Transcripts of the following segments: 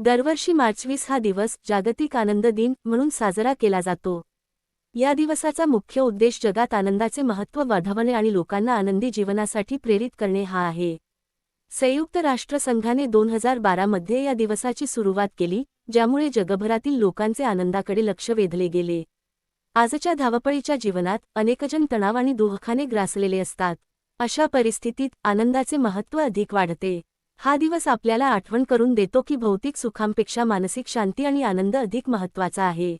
दरवर्षी मार्चवीस हा दिवस जागतिक आनंद दिन म्हणून साजरा केला जातो. या दिवसाचा मुख्य उद्देश जगात आनंदाचे महत्त्व वाढवणे आणि लोकांना आनंदी जीवनासाठी प्रेरित करणे हा आहे. संयुक्त राष्ट्रसंघाने दोन हजार बारामध्ये या दिवसाची सुरुवात केली ज्यामुळे जगभरातील लोकांचे आनंदाकडे लक्ष वेधले गेले. आजच्या धावपळीच्या जीवनात अनेकजण तणाव आणि दुःखाने ग्रासलेले असतात. अशा परिस्थितीत आनंदाचे महत्त्व अधिक वाढते. हा दिवस आपल्याला आठवण करून देतो की भौतिक सुखांपेक्षा मानसिक शांती आणि आनंद अधिक महत्त्वाचा आहे.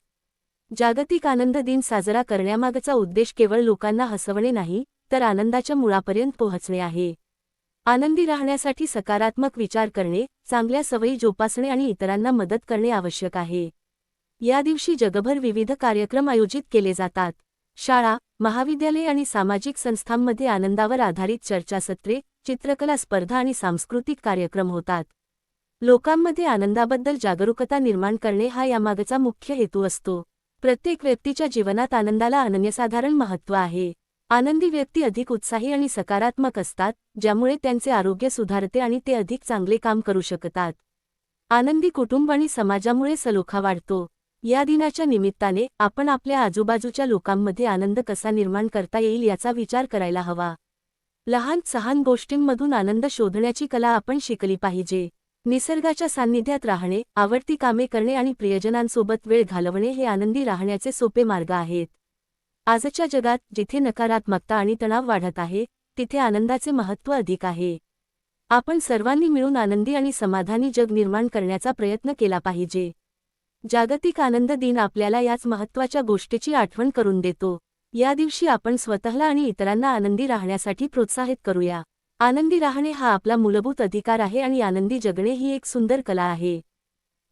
जागतिक आनंद दिन साजरा करण्यामागचा उद्देश केवळ लोकांना हसवणे नाही तर आनंदाच्या मुळापर्यंत पोहोचणे आहे. आनंदी राहण्यासाठी सकारात्मक विचार करणे चांगल्या सवयी जोपासणे आणि इतरांना मदत करणे आवश्यक आहे. या दिवशी जगभर विविध कार्यक्रम आयोजित केले जातात. शाळा महाविद्यालये आणि सामाजिक संस्थांमध्ये आनंदावर आधारित चर्चासत्रे चित्रकला स्पर्धा आणि सांस्कृतिक कार्यक्रम होतात. लोकांमध्ये आनंदाबद्दल जागरूकता निर्माण करणे हा यामागचा मुख्य हेतू असतो. प्रत्येक व्यक्तीच्या जीवनात आनंदाला अनन्यसाधारण महत्त्व आहे. आनंदी व्यक्ती अधिक उत्साही आणि सकारात्मक असतात ज्यामुळे त्यांचे आरोग्य सुधारते आणि ते अधिक चांगले काम करू शकतात. आनंदी कुटुंब आणि समाजामुळे सलोखा वाढतो. या दिनाच्या निमित्ताने आपण आपल्या आजूबाजूच्या लोकांमध्ये आनंद कसा निर्माण करता येईल याचा विचार करायला हवा. लहान सहान गोष्टींमधून आनंद शोधण्याची कला आपण शिकली पाहिजे. निसर्गाच्या सान्निध्यात राहणे आवडती कामे करणे आणि प्रियजनांसोबत वेळ घालवणे हे आनंदी राहण्याचे सोपे मार्ग आहेत. आजच्या जगात जिथे नकारात्मकता आणि तणाव वाढत आहे तिथे आनंदाचे महत्त्व अधिक आहे. आपण सर्वांनी मिळून आनंदी आणि समाधानी जग निर्माण करण्याचा प्रयत्न केला पाहिजे. जागतिक आनंद दिन आपल्याला याच महत्त्वाच्या गोष्टीची आठवण करून देतो. या दिवशी आपण स्वतःला आणि इतरांना आनंदी राहण्यासाठी प्रोत्साहित करूया. आनंदी राहणे हा आपला मूलभूत अधिकार आहे आणि आनंदी जगणे ही एक सुंदर कला आहे.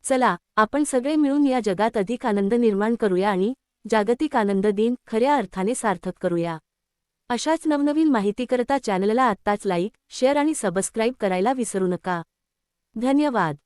चला आपण सगळे मिळून या जगात अधिक आनंद निर्माण करूया आणि जागतिक आनंद दिन खऱ्या अर्थाने सार्थक करूया. अशाच नवनवीन माहितीकरता चॅनलला आत्ताच लाईक शेअर आणि सबस्क्राईब करायला विसरू नका. धन्यवाद.